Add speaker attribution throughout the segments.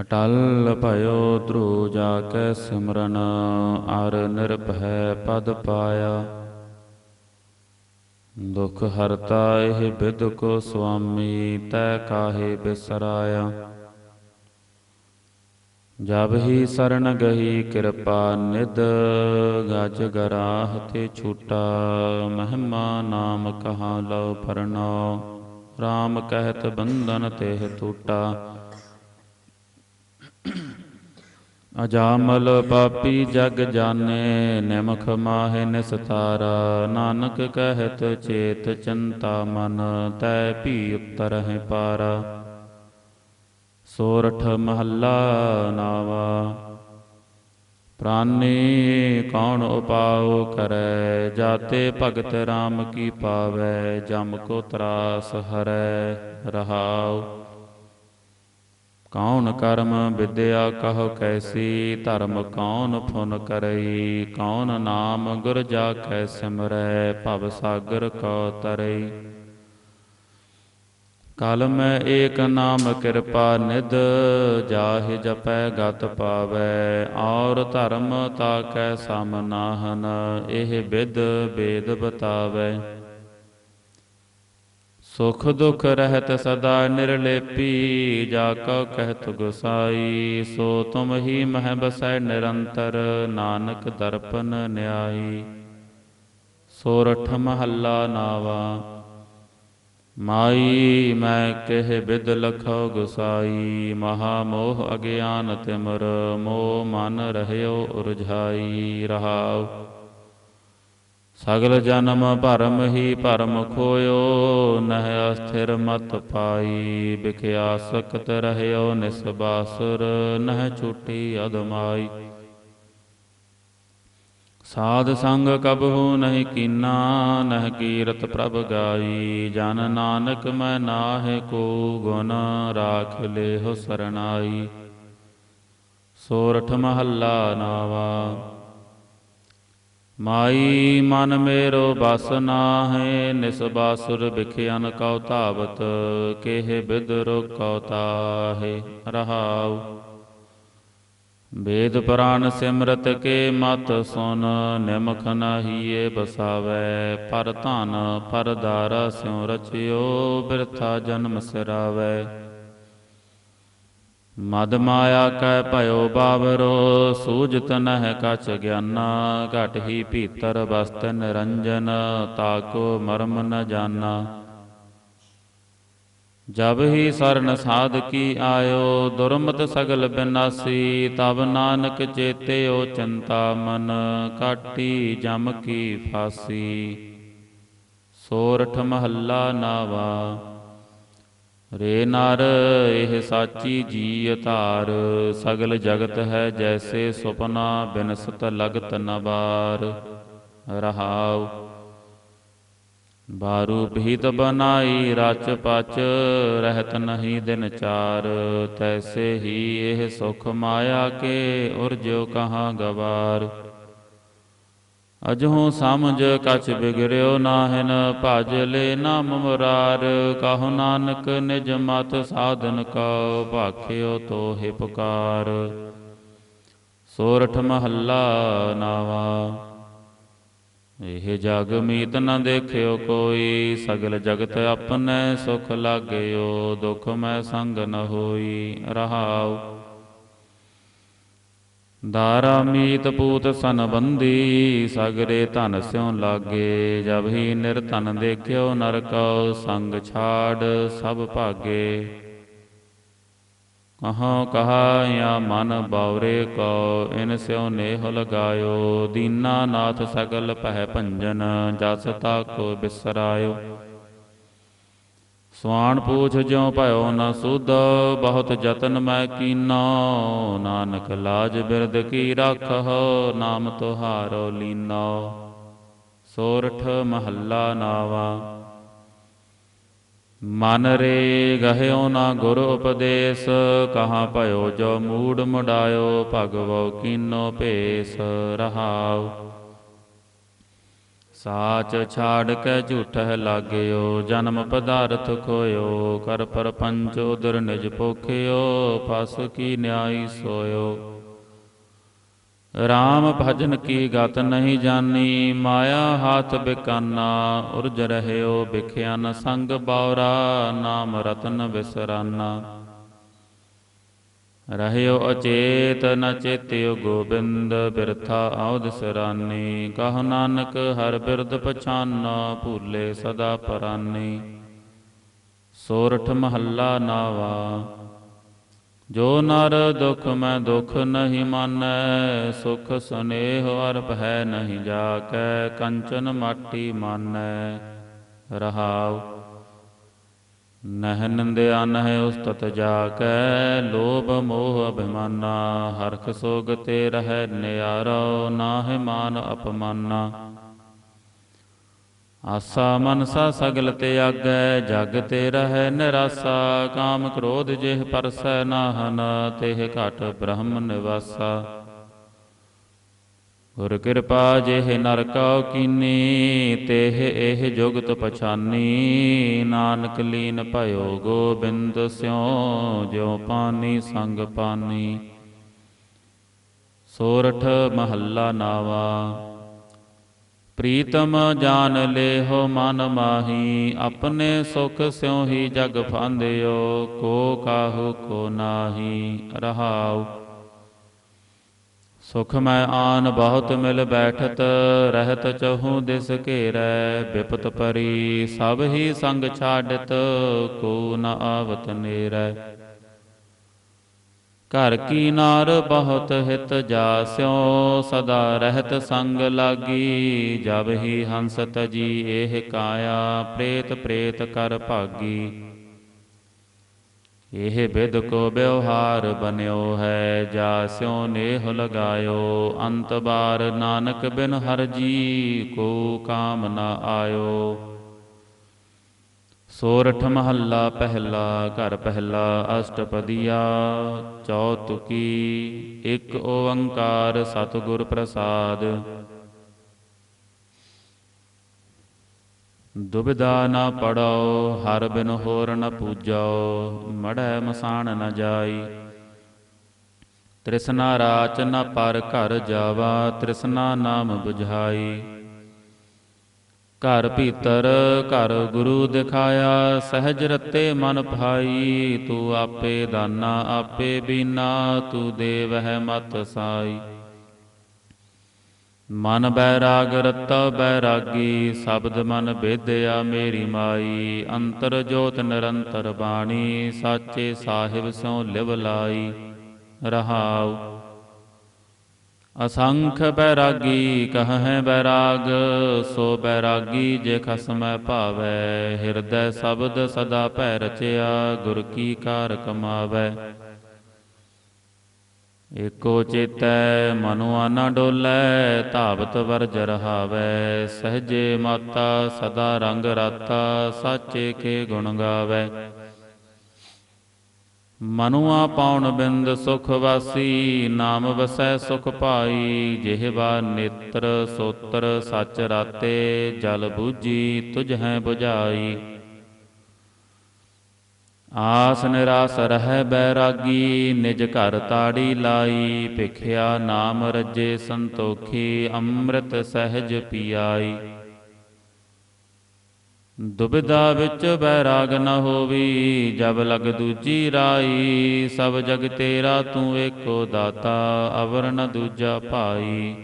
Speaker 1: ਅਟਲ ਭਇਓ ਧਰੂ ਜਾ ਕੈ ਸਿਮਰਨ, ਅਰ ਨਿਰਭੈ ਪਦ ਪਾਇਆ। ਦੁਖ ਹਰਤਾ ਇਹ ਬਿਦ ਕੋ ਸੁਆਮੀ, ਤੈ ਕਾਹੇ ਬਿਸਰਾਇਆ। ਜਬ ਹੀ ਸਰਣ ਗਹੀ ਕਿਰਪਾ ਨਿਦ ਗਜ ਗਰਾਹ ਤੇ ਛੂਟਾ। ਮਹਿਮਾ ਨਾਮ ਕਹਾ ਲਉ ਪਰਨਾਉ RAM ਕਹਿਤ ਬੰਧਨ ਤੇ ਟੂਟਾ ਅਜਾਮਲ ਪਾਪੀ ਜਗ ਜਾਣੇ, ਨਿਮਖ ਮਾਹਿ ਨਿਸਤਾਰਾ। ਨਾਨਕ ਕਹਿਤ ਚੇਤ ਚਿੰਤਾ ਮਨ, ਤੈ ਭੀ ਉਤਰਹਿ ਪਾਰਾ। ਸੋਰਠ ਮਹੱਲਾ ਨਾਵਾ। ਪ੍ਰਾਨੀ ਕੌਣ ਉਪਾਉ ਕਰੈ, ਜਾਤੇ ਭਗਤ RAM ਕੀ ਪਾਵੈ, ਜਮ ਕੋ ਤਰਾਸ ਹਰੈ, ਰਹਾਉ। ਕੌਣ ਕਰਮ ਵਿਦਿਆ ਕਹ ਕੈਸੀ, ਧਰਮ ਕੌਣ ਫੁਨ ਕਰਈ, ਕੌਣ ਨਾਮ ਗੁਰ ਜਾ ਕੈ ਸਿਮਰੈ, ਭਵ ਸਾਗਰ ਕੋ ਤਰਈ। ਕਲ ਮੈਂ ਏਕ ਨਾਮ ਕਿਰਪਾ ਨਿਧ, ਜਾਹਿ ਜਪੈ ਗਤ ਪਾਵੈ, ਔਰ ਧਰਮ ਤਾ ਕੈ ਸਮ ਨਾਹਨ, ਇਹ ਵਿਦ ਵੇਦ ਬਤਾਵੈ। ਸੁਖ ਦੁਖ ਰਹਿਤ ਸਦਾ ਨਿਰਲੇਪੀ, ਜਾ ਕਉ ਕਹਿਤ ਗੁਸਾਈ ਸੋ ਤੁਮ ਹੀ ਮਹਿ ਬਸੈ ਨਿਰੰਤਰ, ਨਾਨਕ ਦਰਪਨ ਨਿਆਈ। ਸੋਰਠ ਮਹੱਲਾ ਨਾਵਾ, ਮਾਈ ਮੈਂ ਕਹਿ ਬਿਦ ਲਖੋ ਗੁਸਾਈ। ਮਹਾ ਮੋਹ ਅਗਿਆਨ ਤਿਮਰ, ਮੋਹ ਮਨ ਰਹਿਓ ਉਰਝਾਈ। ਰਹਾਉ ਸਗਲ ਜਨਮ ਭਰਮ ਹੀ ਭਰਮ ਖੋਇਓ, ਨਹਿ ਅਸਥਿਰ ਮਤ ਪਾਈ। ਬਿਖਿਆ ਸਕਤ ਰਹਿਓ ਨਿਸਬਾਸੁਰ, ਨਹ ਛੁਟੀ ਅਦਮਾਈ। ਸਾਧ ਸੰਗ ਕਬਹੂ ਨਹੀਂ ਕੀਨਾ, ਨਹ ਕੀਰਤ ਪ੍ਰਭ ਗਾਈ। ਜਨ ਨਾਨਕ ਮੈਂ ਨਾਹਿ ਕੋ ਗੁਣ, ਰਾਖ ਲੇਹੁ ਸਰਣਾਈ। ਸੋਰਠ ਮਹੱਲਾ ਨਾਵਾ। ਮਾਈ ਮਨ ਮੇਰੋ ਬਸ ਨਾਹੇ ਨਿਸਬਾਸੁਰ ਬਿਖਿਆਨ ਕਉ ਧਾਵਤ, ਕੇਹ ਬਿਦਰੁ ਕਉ ਤਾਹੇ, ਰਹਾਉ। ਵੇਦ ਪੁਰਾਨ ਸਿਮਰਤ ਕੇ ਮਤ ਸੁਨ, ਨਿਮਖ ਨਾਹੀਏ ਬਸਾਵੈ, ਪਰ ਧਨ, ਪਰ ਦਾਰਾ ਸਿਉ ਰਚਿਓ, ਬਿਰਥਾ ਜਨਮ ਸਿਰਾਵੈ। ਮਦ ਮਾਇਆ ਕੈ ਭਇਓ ਬਾਵਰੋ ਸੂਝਤ ਨਹਿ ਕਛ ਗਿਆਨਾ, ਘਟ ਹੀ ਭੀਤਰ ਬਸਤ ਨਿਰੰਜਨ ਤਾਕੋ ਮਰਮ ਨ ਜਾਣਾ ਜਬ ਹੀ ਸਰਨ ਸਾਧ ਕੀ ਆਇਓ, ਦੁਰਮਤ ਸਗਲ ਬਿਨਾਸੀ, ਤਬ ਨਾਨਕ ਚੇਤਿਓ ਚਿੰਤਾ ਮਨ, ਕਾਟੀ ਜਮ ਕੀ ਫਾਸੀ। ਸੋਰਠ ਮਹੱਲਾ ਨਾਵਾ। ਰੇ ਨਰ, ਇਹ ਸਾਚੀ ਜੀ ਧਾਰ ਸਗਲ ਜਗਤ ਹੈ ਜੈਸੇ ਸੁਪਨਾ, ਬਿਨਸਤ ਲਗਤ ਨਵਾਰ ਰਹਾਉ। ਬਾਰੂ ਭੀਤ ਬਨਾਈ, ਰਚ ਪਚ, ਰਹਿਤ ਨਹੀਂ ਦਿਨ ਚਾਰ। ਤੈਸੇ ਹੀ ਇਹ ਸੁਖ ਮਾਇਆ ਕੇ ਉਰਜੋ ਕਹਾਂ ਗਵਾਰ। ਅਜਹੂ ਸਮਝ ਕਛ ਬਿਗਰਿਓ ਨਾਹਿਨ, ਭਜ ਲੈ ਨਾਮ ਮੁਰਾਰ। ਕਹੋ ਨਾਨਕ ਨਿਜ ਮਤ ਸਾਧਨ ਕਉ, ਭਾਖਿਓ ਤੋਹਿ ਪੁਕਾਰ ਸੋਰਠ ਮਹੱਲਾ ਨਾਵਾ। ਇਹ ਜਗ ਮੀਤ ਨ ਦੇਖਿਓ ਕੋਈ, ਸਗਲ ਜਗਤ ਆਪਨੇ ਸੁਖ ਲਾਗਿਓ, ਦੁਖ ਮੈਂ ਸੰਗ ਨ ਹੋਈ ਰਹਾਉ। ਦਾਰਾ ਮੀਤ ਪੂਤ ਸੰਬੰਧੀ ਸਗਰੇ ਧਨ ਸਿਉ ਲਾਗੇ, ਜਬ ਹੀ ਨਿਰਧਨ ਦੇਖਿਓ ਨਰਕਉ ਸੰਗ ਛਾੜ ਸਭ ਭਾਗੇ। ਕਹਾਂ ਕਹਾ ਯਾ ਮਨ ਬਾਵਰੇ ਕੋ, ਇਨ ਸਿਉ ਨੇਹ ਲਗਾਇਓ। ਦੀਨਾ ਨਾਥ ਸਗਲ ਪਹਿ ਭੰਜਨ, ਜਸ ਤਾ ਕੋ ਬਿਸਰਾਇਓ। ਸਵਾਣ ਪੂਛ ਜਿਉ ਭਇਓ ਨ ਸੁਧ, ਬਹੁਤ ਜਤਨ ਮੈਂ ਕੀਨੋ। ਨਾਨਕ ਲਾਜ ਬਿਰਦ ਕੀ ਰੱਖੋ, ਨਾਮ ਤੁਹਾਰੋ ਲੀਨੋ। ਸੋਰਠ ਮਹੱਲਾ ਨਾਵਾ। ਮਨ ਰੇ ਗਹਿਓ ਨਾ ਗੁਰ ਉਪਦੇਸ਼, ਕਹਾਂ ਭਇਓ ਜੋ ਮੂੜ ਮੁਡਾਇਓ ਭਗਵੋ ਕੀਨੋ ਭੇਸ ਰਹਾਓ ਸਾਚ ਛਾੜ ਕੇ ਝੂਠਹਿ ਲਾਗਿਓ, ਜਨਮ ਪਦਾਰਥ ਖੋਇਓ ਕਰ ਪਰਪੰਚ ਉਦਰ ਨਿਜ ਪੋਖਿਓ ਫਸ ਕੀ ਨਿਆਈ ਸੋਇਓ। RAM ਭਜਨ ਕੀ ਗਤ ਨਹੀਂ ਜਾਣੀ ਮਾਇਆ ਹਾਥ ਬਿਕਾਨਾ, ਉਰਜ ਰਹਿਓ ਬਿਖਿਆ ਨ ਸੰਗ ਬੌਰਾ ਨਾਮ ਰਤਨ ਵਿਸਰਾਨਾ ਰਹਿਓ ਅਚੇਤ, ਨ ਚੇਤਿਓ ਗੋਬਿੰਦ ਬਿਰਥਾ, ਆਉਦ ਸਰਾਨੀ। ਕਹ ਨਾਨਕ, ਹਰ ਬਿਰਦ ਪਛਾਨਾ, ਭੂਲੇ ਸਦਾ ਪਰਾਨੀ। ਸੋਰਠ ਮਹੱਲਾ ਨਾਵਾ। ਜੋ ਨਰ ਦੁਖ ਮੈਂ ਦੁਖ ਨਹੀਂ ਮਾਨੈ, ਸੁਖ ਸਨੇਹ ਅਰ ਭੈ ਨਹੀਂ ਜਾਕੈ, ਕੰਚਨ ਮਾਟੀ ਮਾਨੈ। ਰਹਾਉ ਨਹਿ ਨਿੰਦਿਆ ਨਹਿ ਉਸਤਤ ਜਾਕੈ, ਲੋਭ ਮੋਹ ਅਭਿਮਾਨਾ, ਹਰਖ ਸੋਗ ਤੇ ਰਹਿ ਨਿਆਰੋ, ਨਾਹਿ ਮਾਨ ਅਪਮਾਨਾ। ਆਸਾ ਮਨਸਾ ਸਗਲ ਤੇ ਆਗੈ, ਜਗ ਤੇ ਰਹਿ ਨਿਰਾਸਾ, ਕਾਮ ਕ੍ਰੋਧ ਜਿਹ ਪਰਸੈ ਨਾਹਨ, ਤਿਹ ਘਟ ਬ੍ਰਹਮ ਨਿਵਾਸਾ। ਗੁਰ ਕਿਰਪਾ ਜਿਹ ਨਰ ਕਉ ਕੀਨੀ ਤਿਹ ਇਹ ਜੁਗਤ ਪਛਾਨੀ। ਨਾਨਕ ਲੀਨ ਭਇਓ ਗੋਬਿੰਦ ਸਿਉ ਜਿਉ ਪਾਨੀ ਸੰਗ ਪਾਨੀ। ਸੋਰਠ ਮਹੱਲਾ ਨਾਵਾ। ਪ੍ਰੀਤਮ ਜਾਨ ਲੇਹੋ ਮਨ ਮਾਹੀ, ਆਪਣੇ ਸੁਖ ਸਿਉ ਹੀ ਜਗ ਫਾਂਦਿਓ, ਕੋ ਕਾਹੂ ਕੋ ਨਾਹੀ। ਰਹਾਉ ਸੁਖ ਮੈਂ ਆਨ ਬਹੁਤ ਮਿਲ ਬੈਠਤ, ਰਹਿਤ ਚਹੂ ਦਿਸ ਘੇਰੈ, ਬਿਪਤ ਪਰੀ, ਸਭ ਹੀ ਸੰਗ ਛਾੜਤ ਕੋ ਨ ਆਵਤ ਨੇਰੈ। ਘਰ ਕੀ ਨਾਰ ਬਹੁਤ ਹਿਤ ਜਾਸਿਓ, ਸਦਾ ਰਹਿਤ ਸੰਗ ਲਾਗੀ, ਜਬ ਹੀ ਹੰਸ ਤਜੀ ਇਹ ਕਾਇਆ, ਪ੍ਰੇਤ ਪ੍ਰੇਤ ਕਰ ਭਾਗੀ। ਇਹ ਬਿਦ ਕੋ ਵਿਵਹਾਰ ਬਨਿਓ ਹੈ ਜਾਸਿਓ ਨੇਹ ਲਗਾਇਓ। ਅੰਤ ਬਾਰ ਨਾਨਕ ਬਿਨ ਹਰ ਜੀ ਕੋ ਕਾਮ ਨ ਆਇਓ। ਸੋਰਠ ਮਹੱਲਾ ਪਹਿਲਾ, ਘਰ ਪਹਿਲਾ, ਅਸ਼ਟਪਦੀਆ, ਚੌਤੁਕੀ, ਇੱਕ ਓੰਕਾਰ ਸਤਿਗੁਰ ਪ੍ਰਸਾਦ। ਦੁਬਿਧਾ ਨਾ ਪੜਾਓ ਹਰ ਬਿਨ ਹੋਰ ਨ ਪੂਜੋ, ਮੜੈ ਮਸਾਨ ਨ ਜਾਈ। ਤ੍ਰਿਸ਼ਨਾ ਰਾਚ ਨ ਪਰ ਘਰ ਜਾਵਾ, ਤ੍ਰਿਸ਼ਨਾ ਨਾਮ 부ਝਾਈ ਘਰ ਭੀਤਰ, ਘਰ ਗੁਰੂ ਦਿਖਾਇਆ, ਸਹਿਜ ਰਤੇ ਮਨ ਭਾਈ। ਤੂੰ ਆਪੇ ਦਾਨਾ, ਆਪੇ ਬੀਨਾ, ਤੂੰ ਦੇਵ ਹੈ ਮਤ ਸਾਈ। ਮਨ ਬੈਰਾਗ ਰਤਾ ਬੈਰਾਗੀ, ਸ਼ਬਦ ਮਨ ਬੇਦਿਆ ਮੇਰੀ ਮਾਈ, ਅੰਤਰ ਜੋਤ ਨਿਰੰਤਰ ਬਾਣੀ, ਸਾਚੇ ਸਾਹਿਬ ਸਿਉ ਲਿਵ ਲਾਈ, ਰਹਾਉ। ਅਸੰਖ ਬੈਰਾਗੀ ਕਹੈ ਬੈਰਾਗ, ਸੋ ਬੈਰਾਗੀ ਜੇ ਖਸਮੈ ਭਾਵੈ, ਹਿਰਦੈ ਸ਼ਬਦ ਸਦਾ ਭੈ ਰਚਿਆ, ਗੁਰ ਕੀ ਕਾਰ ਕਮਾਵੈ। ਏਕੋ ਚੇਤੈ, ਮਨੁਆ ਨਾ ਡੋਲੈ, ਧਾਵਤ ਵਰਜ ਰਹਾਵੈ ਸਹਜੇ ਮਾਤਾ, ਸਦਾ ਰੰਗ ਰਾਤਾ, ਸਾਚੇ ਕੇ ਗੁਣ ਗਾਵੈ। ਮਨੁਆ ਪਾਉਣ ਬਿੰਦ ਸੁਖ ਵਾਸੀ, ਨਾਮ ਵਸੈ ਸੁਖ ਪਾਈ ਜਿਹਵਾ ਨੇਤਰ, ਸੋਤਰ, ਸੱਚ ਰਾਤੇ, ਜਲ ਬੂਜੀ ਤੁਝ ਹੈ 부ਝਾਈ ਆਸ ਨਿਰਾਸ ਰਹਿ ਬੈਰਾਗੀ, ਨਿਜ ਘਰ ਤਾੜੀ ਲਾਈ, ਭਿਖਿਆ ਨਾਮ ਰਜੇ ਸੰਤੋਖੀ, ਅੰਮ੍ਰਿਤ ਸਹਿਜ ਪੀਆਈ। ਦੁਬਿਧਾ ਵਿੱਚ ਬੈਰਾਗ ਨ ਹੋਵੀ, ਜਬ ਲਗ ਦੂਜੀ ਰਾਈ, ਸਭ ਜਗ ਤੇਰਾ ਤੂੰ ਏਕੋ ਦਾਤਾ, ਅਵਰ ਨ ਦੂਜਾ ਭਾਈ।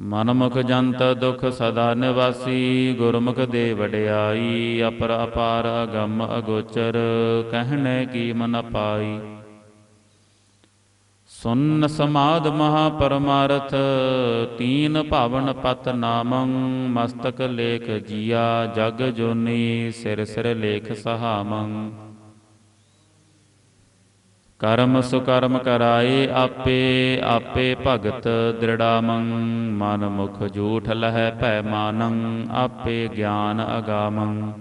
Speaker 1: ਮਨਮੁਖ ਜੰਤ ਦੁਖ ਸਦਾ ਨਿਵਾਸੀ, ਗੁਰਮੁਖ ਦੇ ਵਡਿਆਈ, ਅਪਰ ਅਪਾਰ ਅਗੰਮ ਅਗੋਚਰ, ਕਹਿਣੇ ਕੀ ਮਨ ਪਾਈ ਸੁਨ ਸਮਾਦ ਮਹਾ ਪਰਮਾਰਥ ਤੀਨ ਭਾਵਨ ਪਤ ਨਾਮੰ, ਮਸਤਕ ਲੇਖ ਜੀਆ, ਜਗ ਜੋਨੀ ਸਿਰ ਸਿਰ ਲੇਖ ਸਹਾਮੰ। ਕਰਮ ਸੁਕਰਮ ਕਰਾਏ ਆਪੇ ਆਪੇ ਭਗਤ ਦ੍ਰਿੜਾਮੰ। ਮਨ ਮੁਖ ਝੂਠ ਲਹੈ ਭੈ ਮਾਨੰ, ਆਪੇ ਗਿਆਨ ਅਗਾਮੰ।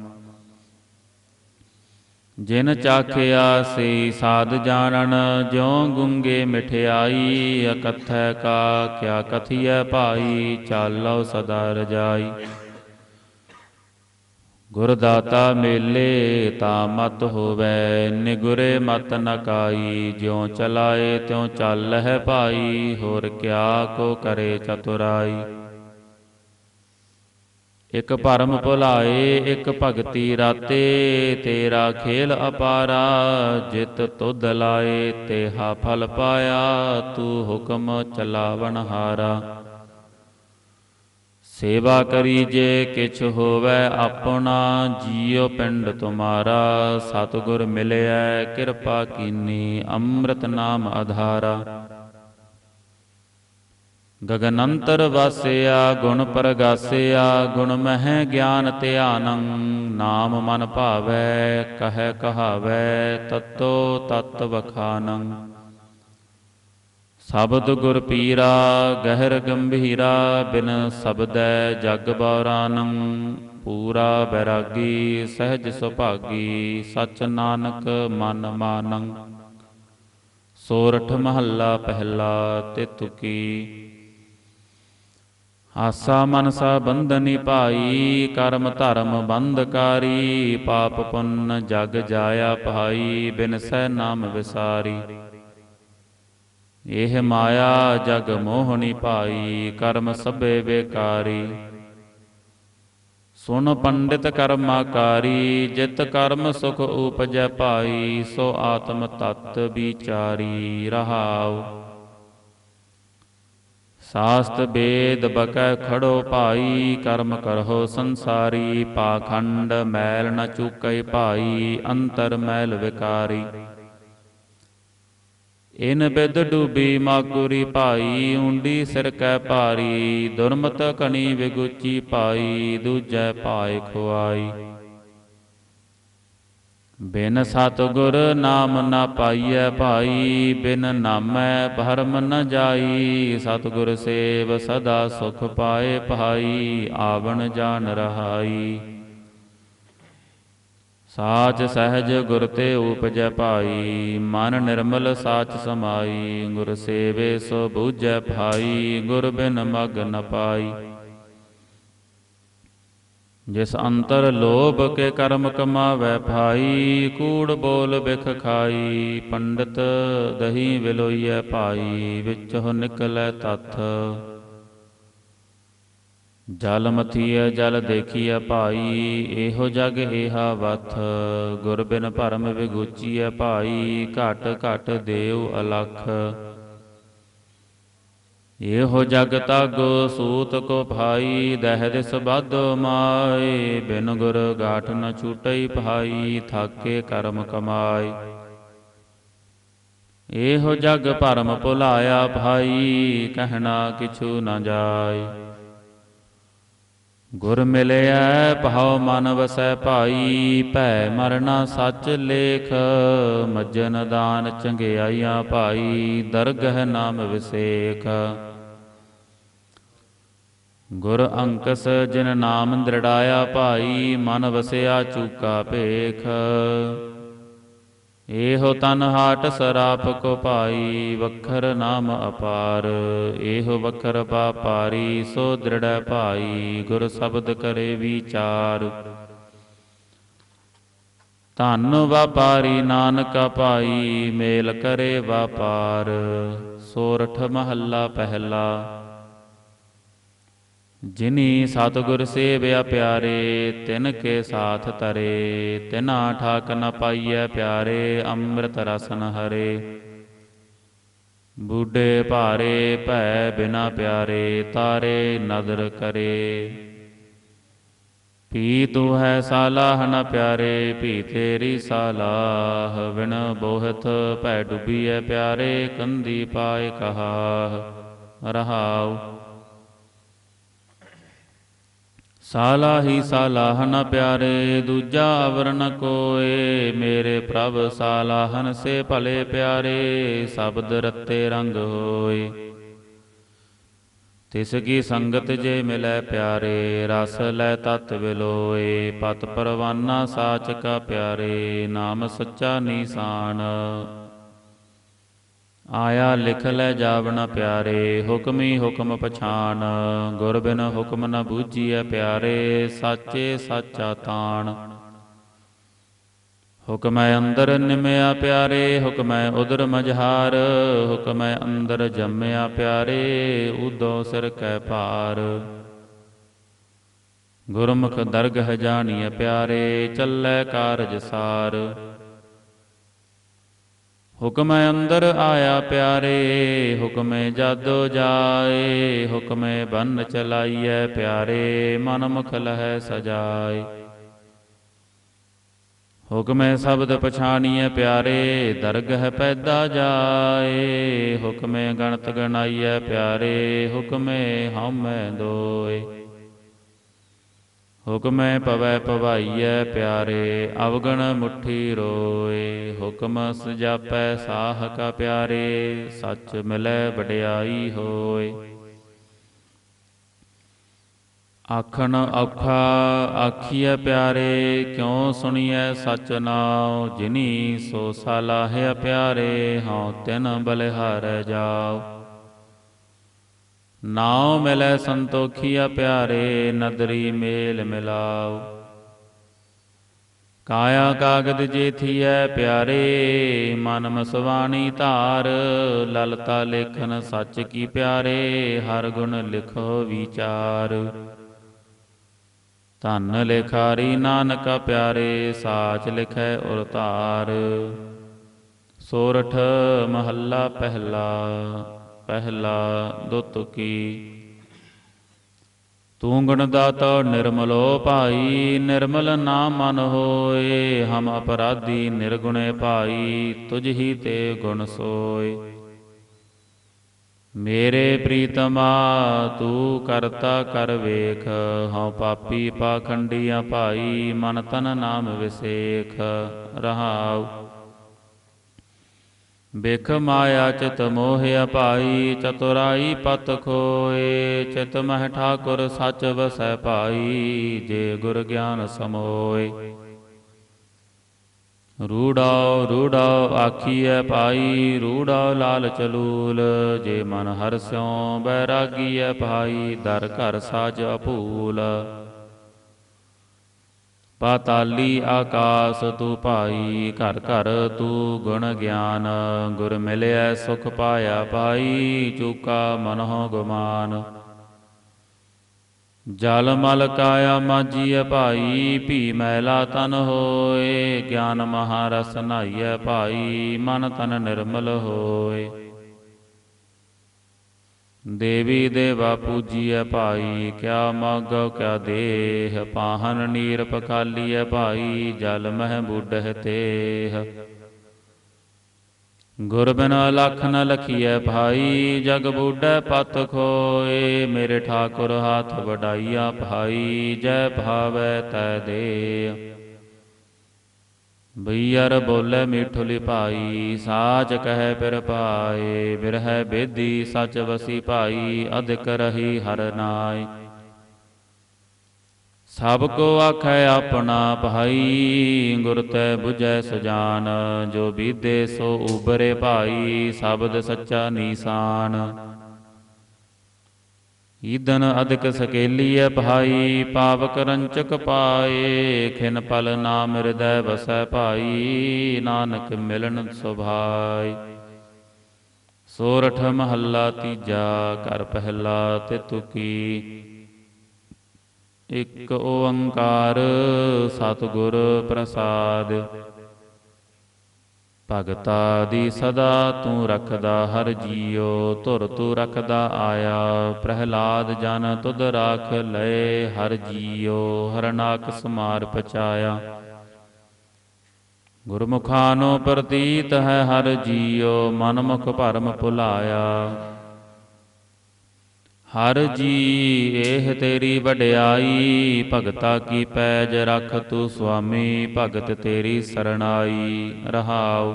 Speaker 1: ਜਿਨ ਚਾਖਿਆ ਸੇ ਸਾਧ ਜਾਣਨ, ਜਿਉ ਗੁੰਗੇ ਮਠਿਆਈ, ਅਕਥੈ ਕਾ ਕਿਆ ਕਥੀਐ ਭਾਈ, ਚਾਲੋ ਸਦਾ ਰਜਾਈ। ਗੁਰ ਦਾਤਾ ਮੇਲੇ ਤਾ ਮਤ ਹੋਵੇ, ਨਿਗੁਰੇ ਮਤ ਨਕਾਈ ਕਾਈ, ਜਿਉ ਚਲਾਏ ਤਿਉ ਚੱਲ ਹੈ ਭਾਈ, ਹੋਰ ਕਿਆ ਕੋ ਕਰੇ ਚਤੁਰਾਈ। ਇਕ ਭਰਮ ਭੁਲਾਏ, ਇਕ ਭਗਤੀ ਰਾਤੇ, ਤੇਰਾ ਖੇਲ ਅਪਾਰਾ, ਜਿਤ ਤੁਧ ਲਾਏ ਤੇ ਹਾ ਫਲ ਪਾਇਆ, ਤੂੰ ਹੁਕਮ ਚਲਾਵਣ ਹਾਰਾ ਸੇਵਾ ਕਰੀ ਜੇ ਕਿਛ ਹੋਵੇ ਆਪਣਾ, ਜੀਉ ਪਿੰਡ ਤੁਮਾਰਾ। ਸਤਿਗੁਰ ਮਿਲਿਆ ਕਿਰਪਾ ਕੀਨੀ, ਅੰਮ੍ਰਿਤ ਨਾਮ ਆਧਾਰਾ। ਗਗਨੰਤਰ ਵਾਸਿਆ, ਗੁਣ ਪ੍ਰਗਾਸਿਆ, ਗੁਣ ਮਹਿ ਗਿਆਨ ਧਿਆਨੰ, ਨਾਮ ਮਨ ਭਾਵੈ, ਕਹੈ ਕਹਾਵੈ, ਤਤੋ ਤਤ ਵਖਾਨੰ। ਸ਼ਬਦ ਗੁਰ ਪੀਰਾ, ਗਹਿਰ ਗੰਭੀਰਾ, ਬਿਨ ਸ਼ਬਦੈ ਜਗ ਬੌਰਾਨੰ, ਪੂਰਾ ਬੈਰਾਗੀ, ਸਹਿਜ ਸੁਭਾਗੀ, ਸਚ ਨਾਨਕ ਮਨ ਮਾਨੰ। ਸੋਰਠ ਮਹੱਲਾ ਪਹਿਲਾ ਤਿਤੁਕੀ ਆਸਾ ਮਨਸਾ ਬੰਧਨੀ ਭਾਈ, ਕਰਮ ਧਰਮ ਬੰਧਕਾਰੀ, ਪਾਪ ਪੁੰਨ ਜਗ ਜਾਇਆ ਭਾਈ, ਬਿਨ ਸਹਿ ਨਾਮ ਵਿਸਾਰੀ। ਇਹ ਮਾਇਆ ਜਗ ਮੋਹਣੀ ਭਾਈ, ਕਰਮ ਸਭੇ ਬੇਕਾਰੀ। ਸੁਣ ਪੰਡਿਤ ਕਰਮਾਕਾਰੀ ਜਿਤ ਕਰਮ ਸੁਖ ਉਪਜੈ ਭਾਈ, ਸੋ ਆਤਮ ਤਤ ਵਿਚਾਰੀ ਰਹਾਉ। ਸਾਸਤ ਬੇਦ ਬਕੈ ਖੜੋ ਭਾਈ, ਕਰਮ ਕਰਹੁ ਸੰਸਾਰੀ, ਪਾਖੰਡ ਮੈਲ ਨ ਚੁਕੈ ਭਾਈ, ਅੰਤਰ ਮੈਲ ਵਿਕਾਰੀ। ਇਨ ਬਿਦ ਡੂਬੀ ਮਾਗੁਰੀ ਭਾਈ, ਉਂਡੀ ਸਿਰ ਕੈ ਭਾਰੀ, ਦੁਰਮਤ ਕਣੀ ਵਿਗੁਚੀ ਭਾਈ ਦੂਜੈ ਪਾਏ ਖੁਆਈ। ਬਿਨ ਸਤਿਗੁਰ ਨਾਮ ਨਾ ਪਾਈਐ ਭਾਈ, ਬਿਨ ਨਾਮੈ ਭਰਮ ਨ ਜਾਈ। ਸਤਿਗੁਰ ਸੇਵ ਸਦਾ ਸੁਖ ਪਾਏ ਭਾਈ, ਆਵਣ ਜਾਣ ਰਹਾਈ। ਸਾਚ ਸਹਿਜ ਗੁਰ ਤੇ ਉਪਜੈ ਭਾਈ, ਮਨ ਨਿਰਮਲ ਸਾਚ ਸਮਾਈ, ਗੁਰ ਸੇਵੇ ਸੋ ਬੂਝੈ ਭਾਈ, ਗੁਰ ਬਿਨ ਮਗ ਨ ਪਾਈ। ਜਿਸ ਅੰਤਰ ਲੋਭ ਕੇ ਕਰਮ ਕਮਾਵੇ ਭਾਈ, ਕੂੜ ਬੋਲ ਬਿਖ ਖਾਈ, ਪੰਡਤ ਦਹੀਂ ਵਿਲੋਈਐ ਭਾਈ, ਵਿੱਚੋਂ ਨਿਕਲੈ ਤਥ। ਜਲ ਮਥੀਐ, ਜਲ ਦੇਖੀਐ ਭਾਈ, ਇਹੋ ਜਗ ਏਹਾ ਵਥ। ਗੁਰ ਬਿਨ ਭਰਮ ਵਿਗੂਚੀਐ ਭਾਈ, ਘਟ ਘਟ ਦੇਵ ਅਲਖ। ਇਹੋ ਜਗ ਤਗ ਸੂਤ ਕੋ ਭਾਈ, ਦਹਿ ਦਿਸ ਬਦ ਮਾਏ। ਬਿਨ ਗੁਰ ਗਾਠ ਨ ਛੂਟਈ ਭਾਈ, ਥਾਕੇ ਕਰਮ ਕਮਾਏ। ਇਹੋ ਜਗ ਭਰਮ ਭੁਲਾਇਆ ਭਾਈ, ਕਹਿਣਾ ਕਿਛੂ ਨ ਜਾਏ। ਗੁਰ ਮਿਲਿਆ ਭਾਉ ਮਨ ਵਸੈ ਭਾਈ, ਭੈ ਮਰਨਾ ਸੱਚ ਲੇਖ, ਮੱਜਨ ਦਾਨ ਚੰਗਿਆਈਆਂ ਭਾਈ, ਦਰਗਹ ਨਾਮ ਵਿਸੇਖ। ਗੁਰ ਅੰਕਸ ਜਿਨ ਨਾਮ ਦ੍ਰਿੜਾਇਆ ਭਾਈ, ਮਨ ਵਸਿਆ ਚੂਕਾ ਭੇਖ। ਇਹੋ ਤਨ ਹਾਟ ਸਰਾਪ ਕੋ ਪਾਈ ਵਖਰ ਨਾਮ ਅਪਾਰ। ਇਹੋ ਵਖਰ ਪਾਪਾਰੀ, ਸੋ ਦ੍ਰਿੜੈ ਭਾਈ, ਗੁਰ ਸ਼ਬਦ ਕਰੇ ਵਿਚਾਰ। ਧਨ ਵਾਪਾਰੀ ਨਾਨਕ ਭਾਈ, ਮੇਲ ਕਰੇ ਵਪਾਰ। ਸੋਰਠ ਮਹੱਲਾ ਪਹਿਲਾ ਜਿਨੀ ਸਤਿਗੁਰ ਸੇਵਿਆ ਪਿਆਰੇ, ਤਿਨ ਕੇ ਸਾਥ ਤਰੇ ਤਿਨਾ ਠਾਕ ਨ ਪਾਈਐ ਪਿਆਰੇ, ਅੰਮ੍ਰਿਤ ਰਸਨ ਹਰੇ। ਬੂਢੇ ਭਾਰੇ, ਭੈ ਬਿਨਾ ਪਿਆਰੇ, ਤਾਰੇ ਨਦਰ ਕਰੇ। ਪੀ ਤੂ ਹੈ ਸਾਲਾਹ ਨ ਪਿਆਰੇ, ਭੀ ਤੇਰੀ ਸਾਲਾਹ ਵਿਣ ਬੋਹਤ ਭੈ ਡੁਬੀਐ ਪਿਆਰੇ, ਕੰਦੀ ਪਾਏ ਕਹਾ ਰਹਾਉ। ਸਾਲਾ ਹੀ ਸਾਲਾਹ ਪਿਆਰੇ, ਦੂਜਾ ਅਵਰ ਨ ਕੋਏ। ਮੇਰੇ ਪ੍ਰਭ ਸਾਲਾਹਨ ਸੇ ਭਲੇ ਪਿਆਰੇ, ਸ਼ਬਦ ਰਤੇ ਰੰਗ ਹੋਏ। ਤਿਸ ਕੀ ਸੰਗਤ ਜੇ ਮਿਲੈ ਪਿਆਰੇ, ਰਸ ਲੈ ਤਤ ਵਿਲੋਏ। ਪਤ ਪਰਵਾਨਾ ਸਾਚ ਕਾ ਪਿਆਰੇ, ਨਾਮ ਸੱਚਾ ਨਿਸ਼ਾਨ। ਆਇਆ ਲਿਖ ਲੈ ਜਾਵਣਾ ਪਿਆਰੇ, ਹੁਕਮੀ ਹੁਕਮ ਪਛਾਨ। ਗੁਰ ਬਿਨ ਹੁਕਮ ਨ ਬੂਝੀਐ ਪਿਆਰੇ, ਸਾਚੇ ਸਾਚਾ ਤਾਣ। ਹੁਕਮੈ ਅੰਦਰ ਨਿਮਿਆ ਪਿਆਰੇ, ਹੁਕਮੈ ਉਦਰ ਮਝਾਰ। ਹੁਕਮੈ ਅੰਦਰ ਜੰਮਿਆ ਪਿਆਰੇ ਉਦੋ ਸਿਰ ਕੈ ਭਾਰ। ਗੁਰਮੁਖ ਦਰਗਹ ਜਾਣੀਐ ਪਿਆਰੇ, ਚੱਲੈ ਕਾਰਜ ਸਾਰ। ਹੁਕਮੈ ਅੰਦਰ ਆਇਆ ਪਿਆਰੇ, ਹੁਕਮੇ ਜਾਦੋ ਜਾਏ, ਹੁਕਮੇ ਬੰਨ ਚਲਾਈਐ ਪਿਆਰੇ, ਮਨ ਮੁਖ ਲਹੈ ਸਜਾਏ। ਹੁਕਮੇ ਸ਼ਬਦ ਪਛਾਣੀਐ ਪਿਆਰੇ, ਦਰਗਹ ਪੈਦਾ ਜਾਏ, ਹੁਕਮੇ ਗਣਤ ਗਣਾਈਐ ਪਿਆਰੇ, ਹੁਕਮੇ ਹਮੈ ਦੋਏ। ਹੁਕਮੈ ਪਵੈ ਪਵਾਈਐ ਪਿਆਰੇ, ਅਵਗਣ ਮੁਠੀ ਰੋਏ। ਹੁਕਮ ਸਜਾਪੈ ਸਾਹ ਕਾ ਪਿਆਰੇ, ਸੱਚ ਮਿਲੈ ਵਡਿਆਈ ਹੋਏ। ਆਖਣ ਔਖਾ ਆਖੀਐ ਪਿਆਰੇ, ਕਿਉ ਸੁਣੀਐ ਸਚ ਨਾਉ? ਜਿਨੀ ਸੋ ਸਲਾਹਿਆ ਪਿਆਰੇ, ਹਉ ਤਿਨ ਬਲਿਹਾਰੈ ਜਾਉ। ਨਾਉ ਮਿਲੈ ਸੰਤੋਖੀਆ ਪਿਆਰੇ, ਨਦਰੀ ਮੇਲ ਮਿਲਾਉ ਕਾਇਆ ਕਾਗਦ ਜੇਥੀਐ ਪਿਆਰੇ, ਮਨ ਮਸਵਾਣੀ ਧਾਰ ਲਲਤਾ ਲੇਖਨ ਸੱਚ ਕੀ ਪਿਆਰੇ, ਹਰ ਗੁਣ ਲਿਖੋ ਵਿਚਾਰ। ਧੰਨ ਲਿਖਾਰੀ ਨਾਨਕਾ ਪਿਆਰੇ, ਸਾਚ ਲਿਖੈ ਉਰ ਧਾਰ। ਸੋਰਠ ਮਹੱਲਾ ਪਹਿਲਾ। ਪਹਿਲਾ ਦੁੱਤ ਤੂੰ ਗੁਣ ਦਾਤਾ ਨਿਰਮਲੋ ਭਾਈ, ਨਿਰਮਲ ਨਾ ਮਨ ਹੋਏ, ਹਮ ਅਪਰਾਧੀ ਨਿਰਗੁਣੇ ਭਾਈ, ਤੁਝ ਹੀ ਤੇ ਗੁਣ ਸੋਏ। ਮੇਰੇ ਪ੍ਰੀਤਮਾ, ਤੂੰ ਕਰਤਾ ਕਰ ਵੇਖ, ਹਉ ਪਾਪੀ ਪਾਖੰਡੀਆਂ ਭਾਈ, ਮਨ ਤਨ ਨਾਮ ਵਿਸੇਖ, ਰਹਾਉ। ਬਿਖ ਮਾਇਆ ਚਿਤ ਮੋਹਿਆ ਭਾਈ ਚਤੁਰਾਈ ਪਤ ਖੋਏ, ਚਿਤ ਮਹਿ ਠਾਕੁਰ ਸਚ ਵਸੈ ਪਾਈ ਜੇ ਗੁਰ ਗਿਆਨ ਸਮੋਏ। ਰੂੜਾਉ ਰੂੜਾਉ ਆਖੀਐ ਭਾਈ ਰੂੜਾਉ ਲਾਲ ਚਲੂਲ ਜੇ ਮਨ ਹਰਸਿਉ ਬੈਰਾਗੀਐ ਭਾਈ, ਦਰ ਘਰ ਸਾਜ ਅਪੂਲ। ਪਾਤਾਲੀ ਆਕਾਸ ਤੂੰ ਭਾਈ, ਘਰ ਘਰ ਤੂੰ ਗੁਣ ਗਿਆਨ। ਗੁਰ ਮਿਲਿਆ ਸੁਖ ਪਾਇਆ ਭਾਈ, ਚੂਕਾ ਮਨਹੁ ਗੁਮਾਨ। ਜਲ ਮਲ ਕਾਇਆ ਮਾਜੀਐ ਭਾਈ, ਭੀ ਮੈਲਾ ਤਨ ਹੋਏ। ਗਿਆਨ ਮਹਾਰਸ ਨਾਈਐ ਭਾਈ, ਮਨ ਤਨ ਨਿਰਮਲ ਹੋਏ। ਦੇਵੀ ਦੇਵਾ ਪੂਜੀਐ ਭਾਈ, ਕਿਆ ਮਾਗੋ, ਕਿਆ ਦੇਹ, ਪਾਹਨ ਨੀਰ ਪਖਾਲੀਐ ਭਾਈ, ਜਲ ਮਹਿ ਬੁੱਢਹਿ ਤੇਹ। ਗੁਰ ਬਿਨ ਲਖ ਨ ਲਖੀਐ ਭਾਈ, ਜਗ ਬੂਢੈ ਪਤ ਖੋਏ, ਮੇਰੇ ਠਾਕੁਰ ਹਾਥ ਵਡਾਈਆ ਭਾਈ, ਜੈ ਭਾਵੈ ਤੈ ਦੇ ਬਈਰ ਬੋਲੇ ਮੀਠੁਲੀ ਭਾਈ ਸਾਚ ਕਹੈ ਪਿਰ ਪਾਏ ਬਿਰਹਿ ਬੇਦੀ ਸਚ ਵਸੀ ਭਾਈ, ਅਧਿਕ ਰਹੀ ਹਰ ਨਾਏ। ਸਭ ਕੋ ਆਖੈ ਆਪਣਾ ਭਾਈ, ਗੁਰ ਤੈ 부ਜੈ ਸੁਜਾਨ, ਜੋ ਬੀਦੇ ਸੋ ਉਬਰੇ ਭਾਈ, ਸ਼ਬਦ ਸੱਚਾ ਨੀਸਾਨ। ਈਦਨ ਅਧਿਕ ਸਕੇਲੀਐ ਭਾਈ, ਪਾਵਕ ਰੰਚਕ ਪਾਏ, ਖਿਨ ਪਲ ਨਾਮ ਹਿਰਦੈ ਵਸੈ ਭਾਈ, ਨਾਨਕ ਮਿਲਨ ਸੁਭਾਈ। ਸੋਰਠ ਮਹੱਲਾ ਤੀਜਾ ਕਰ ਪਹਿਲਾ ਤੇ ਤੁਕੀ। ਇਕ ਓੰਕਾਰ ਸਤਿਗੁਰ ਪ੍ਰਸਾਦ। ਭਗਤਾ ਦੀ ਸਦਾ ਤੂੰ ਰਖਦਾ ਹਰ ਜੀਉ, ਧੁਰ ਤੂੰ ਰਖਦਾ ਆਇਆ। ਪ੍ਰਹਿਲਾਦ ਜਨ ਤੁਧ ਰਾਖ ਲਏ ਹਰ ਜੀਉ, ਹਰਨਾਕ ਸਮਾਰ ਪਚਾਇਆ। ਗੁਰਮੁਖਾਨੋ ਪ੍ਰਤੀਤ ਹੈ ਹਰ ਜੀਉ, ਮਨਮੁਖ ਭਰਮ ਭੁਲਾਇਆ। ਹਰ ਜੀ ਇਹ ਤੇਰੀ ਵਡਿਆਈ, ਭਗਤਾ ਕੀ ਪੈਜ ਰਖ ਤੂੰ ਸੁਆਮੀ, ਭਗਤ ਤੇਰੀ ਸਰਣਾਈ, ਰਹਾਉ।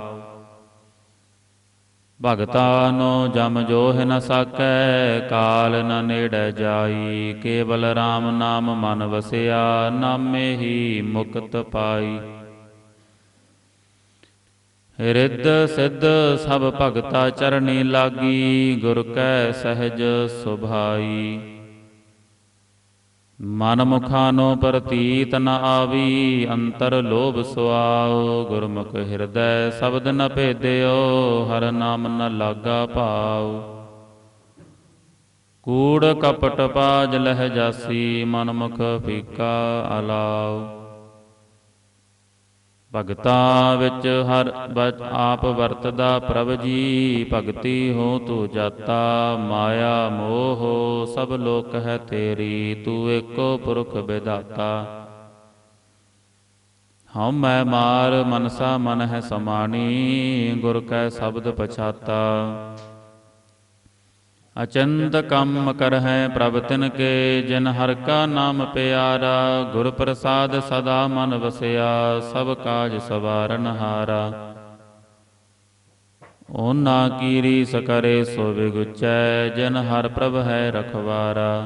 Speaker 1: ਭਗਤਾ ਨੂੰ ਜਮ ਜੋਹ ਨ ਸਾਕੈ, ਕਾਲ ਨ ਨੇੜੈ ਜਾਈ, ਕੇਵਲ RAM ਨਾਮ ਮਨ ਵਸਿਆ, ਨਾਮੇ ਹੀ ਮੁਕਤ ਪਾਈ। ਰਿੱਧ ਸਿੱਧ ਸਭ ਭਗਤਾ ਚਰਣੀ ਲਾਗੀ, ਗੁਰ ਕੈ ਸਹਿਜ ਸੁਭਾਈ। ਮਨ ਮੁਖਾਨੋ ਪ੍ਰਤੀਤ ਨ ਆਵੀ, ਅੰਤਰ ਲੋਭ ਸੁਆਓ ਗੁਰਮੁਖ ਹਿਰਦੈ ਸ਼ਬਦ ਨ ਭੇਦਿਓ, ਹਰ ਨਾਮ ਨ ਲਾਗਾ ਭਾਉ। ਕੂੜ ਕਪਟ ਪਾਜ ਲਹਿ ਜਾਸੀ, ਮਨ ਮੁਖ ਫੀਕਾ ਅਲਾਉ। ਭਗਤਾ ਵਿੱਚ ਹਰ ਆਪ ਵਰਤਦਾ ਪ੍ਰਭ ਜੀ, ਭਗਤੀ ਹੋ ਤੂ ਜਾਤਾ, ਮਾਇਆ ਮੋਹ ਸਭ ਲੋਕ ਹੈ ਤੇਰੀ, ਤੂੰ ਏਕੋ ਪੁਰਖ ਵਿਦਾਤਾ ਹਉ ਮੈਂ ਮਾਰ, ਮਨਸਾ ਮਨ ਹੈ ਸਮਾਣੀ, ਗੁਰ ਕੈ ਸ਼ਬਦ ਪਛਾਤਾ। ਅਚੰਦ ਕੰਮ ਕਰਹਿ ਪ੍ਰਭ ਤਿਨ ਕੇ, ਜਿਨ ਹਰ ਕਾ ਨਾਮ ਪਿਆਰਾ, ਗੁਰ ਪ੍ਰਸਾਦ ਸਦਾ ਮਨ ਵਸਿਆ, ਸਭ ਕਾਜ ਸਵਾਰਨ ਹਾਰਾ। ਓਨਾ ਕੀ ਰੀਸ ਕਰੇ ਸੋ ਵਿਗੁਚੈ, ਜਿਨ ਹਰ ਪ੍ਰਭ ਹੈ ਰਖਵਾਰਾ।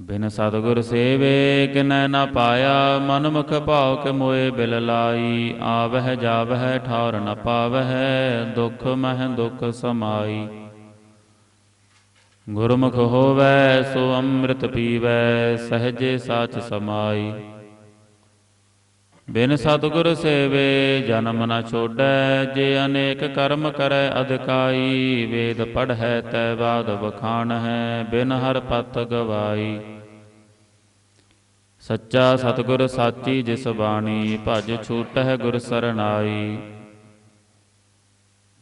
Speaker 1: ਬਿਨ ਸਤਗੁਰ ਸੇਵੇ ਕਿਨੈ ਨਾ ਪਾਇਆ, ਮਨ ਮੁਖ ਭਾਉ ਕੇ ਮੋਏ ਬਿਲ ਲਾਈ, ਆਵਹਿ ਜਾਵਹਿ ਠੌਰ ਨ ਪਾਵਹਿ, ਦੁਖ ਮਹਿ ਦੁਖ ਸਮਾਈ। ਗੁਰਮੁਖ ਹੋਵੈ, ਸੋ ਅੰਮ੍ਰਿਤ ਪੀਵੈ, ਸਹਜੇ ਸਾਚ ਸਮਾਈ। ਬਿਨ ਸਤਗੁਰ ਸੇਵੇ, ਜਨਮ ਨਾ ਛੋੜੈ, ਜੇ ਅਨੇਕ ਕਰਮ ਕਰੈ, ਅਧਿਕਾਈ। ਵੇਦ ਪੜ੍ਹੈ, ਤੈ ਬਾਦ ਬਖਾਣ ਹੈ ਬਿਨ ਹਰ ਪਤ ਗਵਾਈ। ਸੱਚਾ ਸਤਗੁਰ ਸਾਚੀ ਜਿਸ ਬਾਣੀ, ਭਜ ਛੂਟਹਿ ਗੁਰ ਸਰਣਾਈ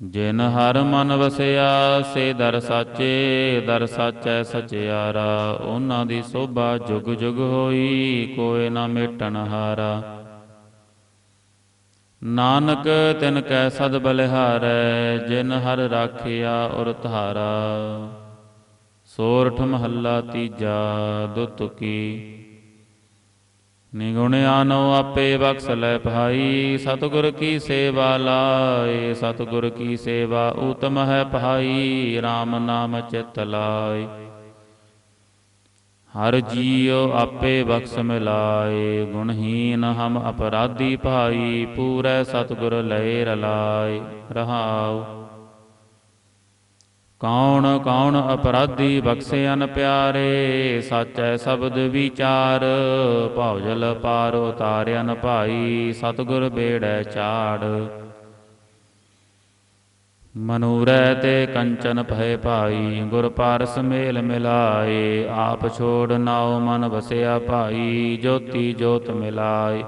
Speaker 1: ਜਿਨ ਹਰ ਮਨ ਵਸਿਆ, ਸੇ ਦਰ ਸਾਚੇ, ਦਰ ਸਾਚੈ ਸਚਿਆਰਾ। ਉਹਨਾਂ ਦੀ ਸੋਭਾ ਜੁਗ ਜੁਗ ਹੋਈ ਕੋਏ ਨਾ ਮੇਟਣ ਹਾਰਾ। ਨਾਨਕ, ਤਿਨ ਕੈ ਸਦ ਬਲਿਹਾਰੈ, ਜਿਨ ਹਰ ਰਾਖਿਆ ਔਰ ਧਾਰਾ। ਸੋਰਠ ਮਹੱਲਾ ਤੀਜਾ, ਦੁੱਤ ਕੀ ਨਿਗੁਣ ਆਨੋ ਆਪੇ ਬਖਸ ਲੈ ਭਾਈ, ਸਤਿਗੁਰ ਕੀ ਸੇਵਾ ਲਾਏ, ਸਤਿਗੁਰ ਕੀ ਸੇਵਾ ਊਤਮ ਹੈ ਭਾਈ RAM ਨਾਮ ਚਿਤ ਲਾਏ। ਹਰ ਜੀਉ ਆਪੇ ਬਖਸ ਮਿਲਾਏ, ਗੁਣਹੀਨ ਹਮ ਅਪਰਾਧੀ ਭਾਈ, ਪੂਰੇ ਸਤਿਗੁਰ ਲਏ ਰਲਾਏ ਰਹਾਉ। ਕੌਣ ਕੌਣ ਅਪਰਾਧੀ ਬਖਸੇ ਅਨ ਪਿਆਰੇ, ਸਾਚੈ ਸ਼ਬਦ ਵਿਚਾਰ ਭਉਜਲ ਪਾਰ ਉਤਾਰਿਆਨ ਭਾਈ, ਸਤਿਗੁਰ ਬੇੜੈ ਚਾੜ ਮਨੂਰੈ ਤੇ ਕੰਚਨ ਭਏ ਭਾਈ, ਗੁਰ ਪਾਰਸ ਮੇਲ ਮਿਲਾਏ, ਆਪ ਛੋੜ ਨਾਉ ਮਨ ਵਸਿਆ ਭਾਈ, ਜੋਤੀ ਜੋਤ ਮਿਲਾਏ।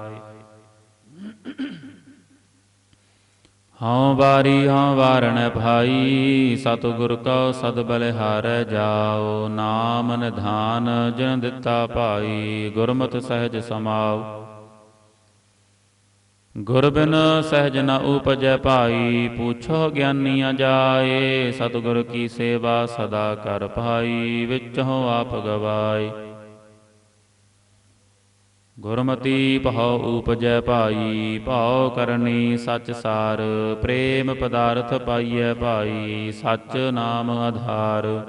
Speaker 1: ਹਉ ਬਾਰੀ ਹਉ ਵਾਰਣ ਭਾਈ, ਸਤਿਗੁਰ ਕਉ ਸਦ ਬਲਿਹਾਰੈ ਜਾਓ ਨਾਮ ਨਿਧਾਨ ਜਿਨ ਦਿੱਤਾ ਭਾਈ, ਗੁਰਮਤਿ ਸਹਿਜ ਸਮਾਉ। ਗੁਰ ਬਿਨ ਸਹਿਜ ਨ ਉਪਜੈ ਭਾਈ, ਪੁੱਛੋ ਗਿਆਨੀਆਂ ਜਾਏ, ਸਤਿਗੁਰ ਕੀ ਸੇਵਾ ਸਦਾ ਕਰ ਭਾਈ, ਵਿੱਚੋਂ ਆਪ ਗਵਾਏ। ਗੁਰਮਤੀ ਭਉ ਉਪਜੈ ਭਾਈ, ਭਉ ਕਰਨੀ ਸਚ ਸਾਰ, ਪ੍ਰੇਮ ਪਦਾਰਥ ਪਾਈਐ ਭਾਈ, ਸਚ ਨਾਮ ਆਧਾਰ।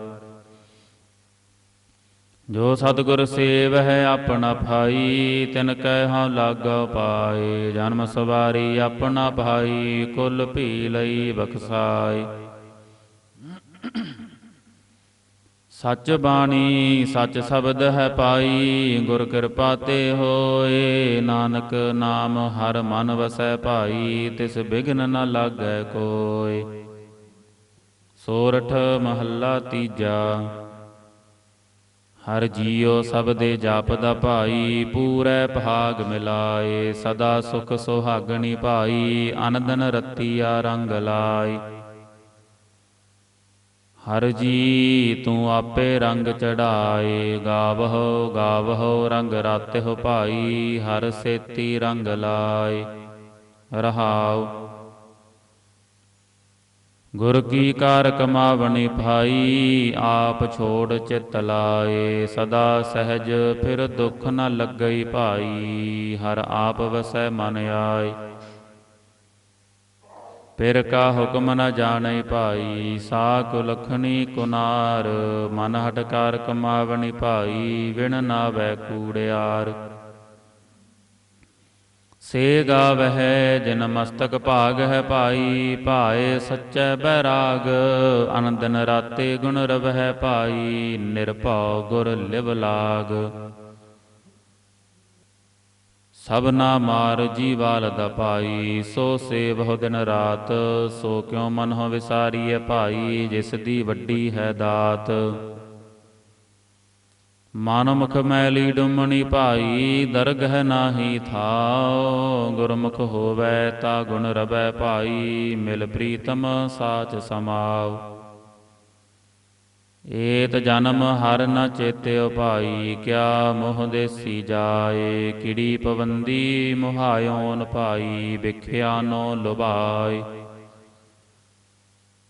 Speaker 1: ਜੋ ਸਤਿਗੁਰ ਸੇਵ ਹੈ ਆਪਣਾ ਭਾਈ, ਤਿਨ ਕੈ ਹਉ ਲਾਗਾ ਪਾਏ ਜਨਮ ਸਵਾਰੀ ਆਪਣਾ ਭਾਈ, ਕੁਲ ਭੀ ਲਈ ਬਖਸਾਏ। ਸੱਚ ਬਾਣੀ, ਸੱਚ ਸ਼ਬਦ ਹੈ ਪਾਈ, ਗੁਰ ਕਿਰਪਾ ਤੇ ਹੋਏ। ਨਾਨਕ ਨਾਮ ਹਰ ਮਨ ਵਸੈ ਭਾਈ, ਤਿਸ ਬਿਘਨ ਨ ਲਾਗੈ ਕੋਇ ਸੋਰਠ ਮਹੱਲਾ ਤੀਜਾ, ਹਰ ਜੀਉ ਦੇ ਜਾਪਦਾ ਭਾਈ, ਪੂਰੈ ਭਾਗ ਮਿਲਾਏ, ਸਦਾ ਸੁਖ ਸੁਹਾਗਣੀ ਭਾਈ, ਅਨੰਦਨ ਰਤੀਆ ਰੰਗ ਲਾਈ ਹਰ ਜੀ ਤੂੰ ਆਪੇ ਰੰਗ ਚੜਾਏ ਗਾਵਹੁ ਗਾਵਹੁ ਰੰਗ ਰਾਤਿਹੁ ਭਾਈ, ਹਰ ਸੇਤੀ ਰੰਗ ਲਾਏ। ਰਹਾਉ। ਗੁਰ ਕੀ ਕਾਰ ਕਮਾਵਣੀ ਭਾਈ, ਆਪ ਛੋੜ ਚਿਤ ਲਾਏ। ਸਦਾ ਸਹਿਜ ਫਿਰ ਦੁਖ ਨ ਲੱਗਈ ਭਾਈ, ਹਰ ਆਪ ਵਸੈ ਮਨ ਆਏ। ਪਿਰ ਕਾ ਹੁਕਮ ਨ ਜਾਣੈ ਭਾਈ ਸਾ ਕੁ ਲਖਣੀ ਕੁਨਾਰ, ਮਨ ਹਟਕਾਰ ਕਮਾਵਣੀ ਭਾਈ, ਵਿਣ ਨਾਵੈ ਕੂੜਿਆਰ। ਸੇ ਗਾਵਹਿ, ਜਿਨ ਮਸਤਕ ਭਾਗ ਹੈ ਭਾਈ, ਭਾਏ ਸੱਚੈ ਬੈਰਾਗ ਅਨ ਦਿਨ ਰਾਤੇ ਗੁਣ ਹੈ ਭਾਈ, ਨਿਰਭਉ ਗੁਰ ਲਿਵ ਲਾਗ। ਸਭਨਾ ਮਾਰ ਜੀਵਾਲ ਦਾ ਸੋ ਸੇ ਬਹੁ ਦਿਨ ਰਾਤ, ਸੋ ਕਿਉ ਮਨ ਹੋ ਵਿਸਾਰੀਐ ਭਾਈ, ਜਿਸ ਦੀ ਵੱਡੀ ਹੈ ਦਾਤ। ਮਨ ਮੁਖ ਮੈਲੀ ਡੁੰਮਣੀ ਭਾਈ, ਦਰਗਹ ਨਾਹੀ ਥਾਉ, ਗੁਰਮੁਖ ਹੋਵੈ ਤਾ ਗੁਣ ਰਵੈ ਭਾਈ, ਮਿਲ ਪ੍ਰੀਤਮ ਸਾਚ ਸਮਾਉ। ਏਤ ਜਨਮ ਹਰ ਨ ਚੇਤਿਓ ਭਾਈ ਕਿਆ ਮੋਹ ਦੇਸੀ ਜਾਏ, ਕਿੜੀ ਪਵੰਦੀ ਮੁਹਾਇਓਨ ਭਾਈ, ਵਿਖਿਆ ਨੋ ਲੁਭਾਈ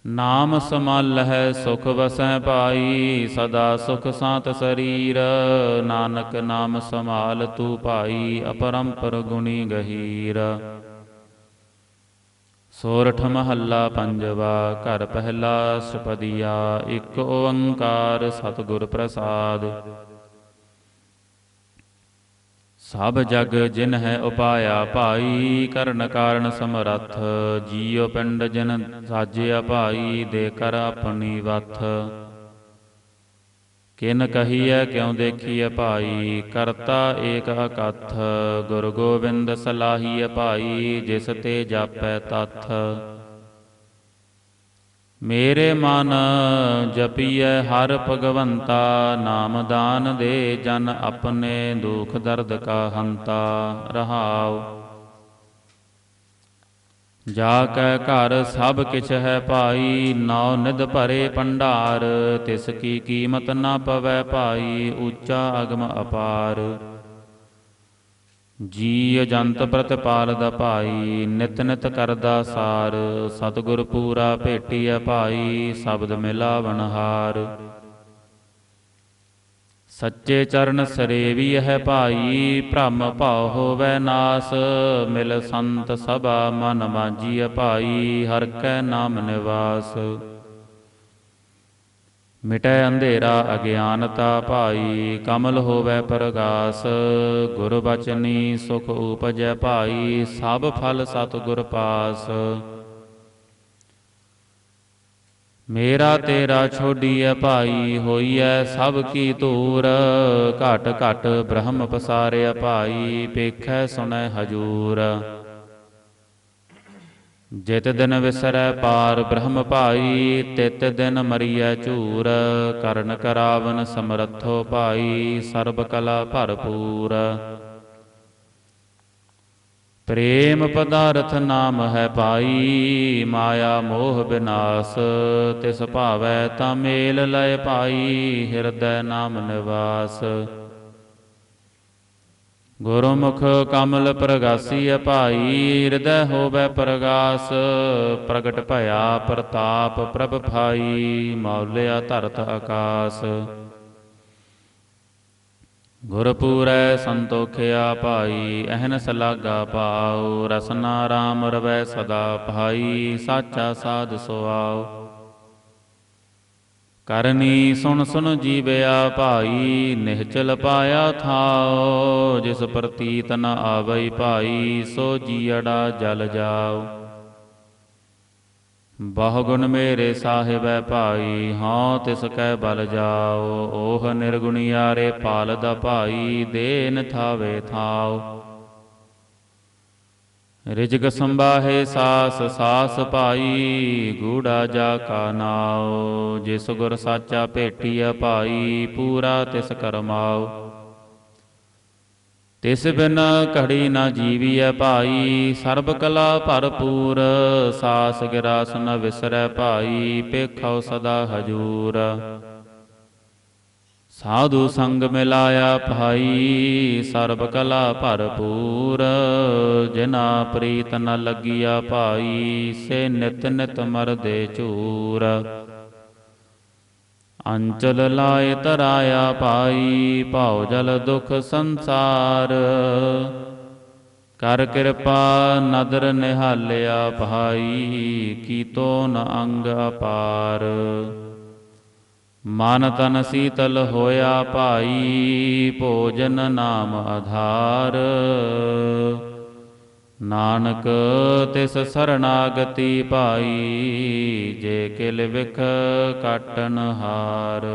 Speaker 1: ਨਾਮ ਸਮਲ ਹੈ ਸੁਖ ਵਸੈ ਭਾਈ, ਸਦਾ ਸੁਖ ਸਾਤ ਸਰੀਰ, ਨਾਨਕ ਨਾਮ ਸਮਾਲ ਤੂ ਭਾਈ, ਅਪਰੰਪਰ ਗੁਣੀ ਗਹੀਰ। ਸੋਰਠ ਮਹੱਲਾ ਪੰਜਵਾ ਘਰ ਪਹਿਲਾ ਸੁਪਦੀਆ, ਇੱਕ ਓੰਕਾਰ ਸਤਿਗੁਰ ਪ੍ਰਸਾਦ ਸਭ ਜਗ ਜਿਨ ਹੈ ਉਪਾਇਆ, ਭਾਈ ਕਰਨ ਕਾਰਨ ਸਮਰੱਥ, ਜੀਉ ਪਿੰਡ ਜਿਨ ਸਾਜਿਆ ਭਾਈ, ਦੇ ਕਰ ਆਪਣੀ ਵਥ। ਕਿਨ ਕਹੀਐ ਕਿਉ ਦੇਖੀਐ ਭਾਈ? ਕਰਤਾ ਏਕ ਅਕਥ, ਗੁਰ ਗੋਬਿੰਦ ਸਲਾਹੀਐ ਭਾਈ, ਜਿਸ ਤੇ ਜਾਪੈ ਤਥ। ਮੇਰੇ ਮਨ ਜਪੀਐ ਹਰ ਭਗਵੰਤਾ, ਨਾਮ ਦਾਨ ਦੇ ਜਨ ਆਪਣੇ ਦੁਖ ਦਰਦ ਕਾ ਹੰਤਾ ਰਹਾਉ। ਜਾ ਕੈ ਘਰ ਸਭ ਕਿਛ ਹੈ ਭਾਈ ਨੌ ਨਿਧ ਭਰੇ ਭੰਡਾਰ, ਤਿਸ ਕੀ ਕੀਮਤ ਨਾ ਪਵੈ ਭਾਈ, ਉੱਚਾ ਅਗਮ ਅਪਾਰ। ਜੀ ਅਜੰਤ ਪ੍ਰਤਪਾਲਦਾ ਭਾਈ, ਨਿਤ ਨਿਤ ਕਰਦਾ ਸਾਰ। ਸਤਿਗੁਰ ਪੂਰਾ ਭੇਟੀਐ ਭਾਈ, ਸ਼ਬਦ ਮਿਲਾ ਹਾਰ ਸੱਚੇ ਚਰਨ ਸਰੇਵੀ ਹੈ ਭਾਈ, ਭ੍ਰਮ ਭਾਉ ਹੋਵੈ ਨਾਸ। ਮਿਲ ਸੰਤ ਸਭਾ ਮਨ ਮਾਜੀਐ ਭਾਈ, ਹਰ ਕੈ ਨਾਮ ਨਿਵਾਸ। ਮਿਟੈ ਅੰਧੇਰਾ ਅਗਿਆਨਤਾ ਭਾਈ, ਕਮਲ ਹੋਵੈ ਪ੍ਰਗਾਸ। ਗੁਰ ਬਚਨੀ ਸੁਖ ਉਪਜੈ ਭਾਈ, ਸਭ ਫਲ ਸਤਿਗੁਰ ਪਾਸ। ਮੇਰਾ ਤੇਰਾ ਛੋਡੀਐ ਭਾਈ ਹੋਈਐ ਸਭ ਕੀ ਧੂਰ। ਘਟ ਘਟ ਬ੍ਰਹਮ ਪਸਾਰਿਆ ਭਾਈ ਪੇਖੈ ਸੁਣੈ ਹਜੂਰ। ਜਿਤ ਦਿਨ ਵਿਸਰੈ ਪਾਰ ਬ੍ਰਹਮ ਭਾਈ ਤਿਤ ਦਿਨ ਮਰੀਐ ਝੂਰ। ਕਰਨ ਕਰਾਵਨ ਸਮਰੱਥੋ ਭਾਈ ਸਰਬ ਕਲਾ ਭਰਪੂਰ। ਪ੍ਰੇਮ ਪਦਾਰਥ ਨਾਮ ਹੈ ਭਾਈ, ਮਾਇਆ ਮੋਹ ਬਿਨਾਸ਼, ਤਿਸ ਭਾਵੈ ਤਾਂ ਮੇਲ ਲੈ ਭਾਈ, ਹਿਰਦੈ ਨਾਮ ਨਿਵਾਸ। ਗੁਰਮੁਖ ਕਮਲ ਪ੍ਰਗਾਸੀ ਭਾਈ, ਹਿਰਦੈ ਹੋਵੈ ਪ੍ਰਗਾਸ, ਪ੍ਰਗਟ ਭਇਆ ਪ੍ਰਤਾਪ ਪ੍ਰਭ ਭਾਈ, ਮੌਲਿਆ ਧਰਤ ਆਕਾਸ। ਗੁਰਪੂਰੈ ਸੰਤੋਖਿਆ ਭਾਈ ਅਹਨਸ ਲਾਗਾ ਪਾਉ ਰਸਨਾ ਰਾਮ ਰਵੈ ਸਦਾ ਭਾਈ, ਸਾਚਾ ਸਾਧ ਸੁਆਉ। ਕਰਨੀ ਸੁਣ ਸੁਣ ਜੀਵਿਆ ਭਾਈ, ਨਿਹਚਲ ਪਾਇਆ ਥਾਉ। ਜਿਸ ਪ੍ਰਤੀਤ ਨ ਆਵਈ ਭਾਈ, ਸੋ ਜੀੜਾ ਜਲ ਜਾਉ। ਬਹੁ ਗੁਣ ਮੇਰੇ ਸਾਹਿਬੈ ਭਾਈ ਹਾਂ ਤਿਸ ਕੈ ਬਲ ਜਾਓ। ਓਹ ਨਿਰਗੁਣਿਆਰੇ ਪਾਲਦਾ ਭਾਈ, ਦੇਨ ਥਾਵੇ ਥਾਓ। ਰਿਜਗ ਸੰਬਾਹੇ ਸਾਸ ਸਾਸ ਭਾਈ, ਗੂੜਾ ਜਾ ਕਾ ਨਾਉ ਜਿਸ ਗੁਰ ਸਾਚਾ ਭੇਟੀਆ ਭਾਈ, ਪੂਰਾ ਤਿਸ ਕਰਮਾਓ। ਤਿਸ ਬਿਨ ਘੜੀ ਨਾ ਜੀਵੀਐ ਭਾਈ, ਸਰਬ ਕਲਾ ਭਰਪੂਰ, ਸਾਸ ਗਿਰਾਸ ਨ ਵਿਸਰੈ ਭਾਈ ਪੇਖਉ ਸਦਾ ਹਜੂਰ। ਸਾਧੂ ਸੰਗ ਮਿਲਾਇਆ ਭਾਈ, ਸਰਬ ਕਲਾ ਭਰਪੂਰ, ਜਿਨਾ ਪ੍ਰੀਤ ਨ ਲੱਗਿਆ ਭਾਈ, ਸੇ ਨਿਤ ਨਿਤ ਮਰਦੇ ਚੂਰ ਅੰਚਲ ਲਾਏ ਤਰਾਇਆ ਪਾਈ, ਭਾਉ ਜਲ ਦੁਖ ਸੰਸਾਰ। ਕਰ ਕਿਰਪਾ ਨਦਰ ਨਿਹਾਲਿਆ ਭਾਈ, ਕੀਤੋ ਨ ਅੰਗ ਅਪਾਰ। ਮਨ ਤਨ ਸੀਤਲ ਹੋਇਆ ਭਾਈ, ਭੋਜਨ ਨਾਮ ਆਧਾਰ। ਨਾਨਕ ਤਿਸ ਸਰਣਾਗਤੀ ਪਾਈ ਜੇ ਕਿਲ ਵਿਖ ਕਾਟਨ ਹਾਰ।